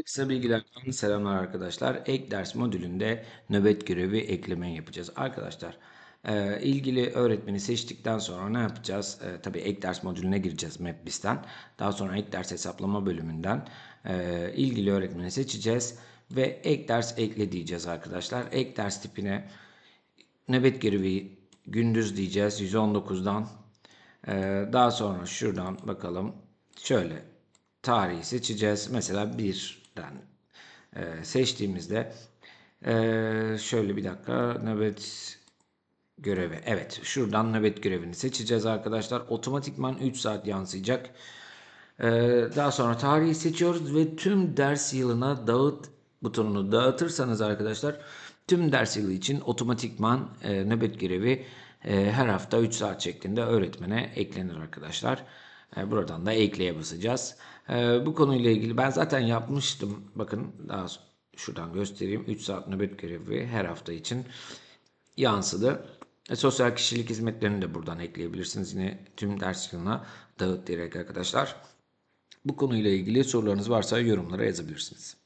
Kısa bilgilerden selamlar arkadaşlar. Ek ders modülünde nöbet görevi ekleme yapacağız. Arkadaşlar e, ilgili öğretmeni seçtikten sonra ne yapacağız? E, tabii ek ders modülüne gireceğiz MapBiz'den. Daha sonra ek ders hesaplama bölümünden e, ilgili öğretmeni seçeceğiz. Ve ek ders ekle diyeceğiz arkadaşlar. Ek ders tipine nöbet görevi gündüz diyeceğiz 119'dan. E, daha sonra şuradan bakalım. Şöyle tarihi seçeceğiz. Mesela birden e, seçtiğimizde e, şöyle bir dakika nöbet görevi. Evet şuradan nöbet görevini seçeceğiz arkadaşlar. Otomatikman 3 saat yansıyacak. E, daha sonra tarihi seçiyoruz ve tüm ders yılına dağıt butonunu dağıtırsanız arkadaşlar tüm ders yılı için otomatikman e, nöbet görevi e, her hafta 3 saat şeklinde öğretmene eklenir arkadaşlar. E, buradan da ekleye basacağız. E, bu konuyla ilgili ben zaten yapmıştım. Bakın daha şuradan göstereyim. 3 saat nöbet görevi her hafta için yansıdı. E, sosyal kişilik hizmetlerini de buradan ekleyebilirsiniz. Yine tüm ders yılına dağıt diyerek arkadaşlar. Bu konuyla ilgili sorularınız varsa yorumlara yazabilirsiniz.